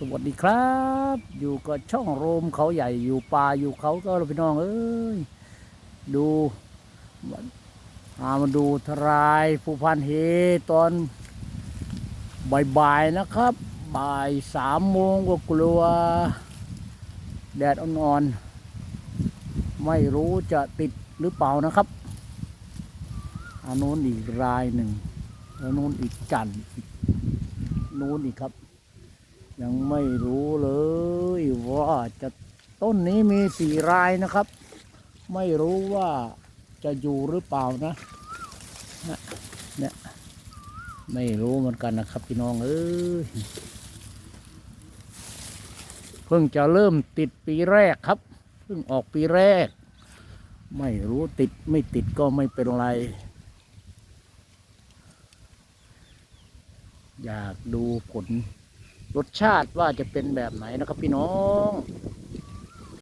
สวัสดีครับ อยู่กับช่องโรมเขาใหญ่อยู่ป่าอยู่เขาก็พี่น้องเอ้ยดูมามาดูทรายผู้พันเฮตอนบ่ายๆนะครับ บ่ายสามโมงก็กลัว แดดอ่อนๆไม่รู้จะติดหรือเปล่านะครับอันนู้นอีกรายหนึ่งแล้วนู้นอีกจันทร์นู้นอีกครับ ยังไม่รู้เลยว่าจะต้นนี้มีสี่รายนะครับ ไม่รู้ว่าจะอยู่หรือเปล่านะเนี่ยไม่รู้เหมือนกันนะครับพี่น้องเอ้ยเพิ่งจะเริ่มติดปีแรกครับ เพิ่งออกปีแรก ไม่รู้ติดไม่ติดก็ไม่เป็นไร อยากดูผล รสชาติว่าจะเป็นแบบไหนนะครับพี่น้อง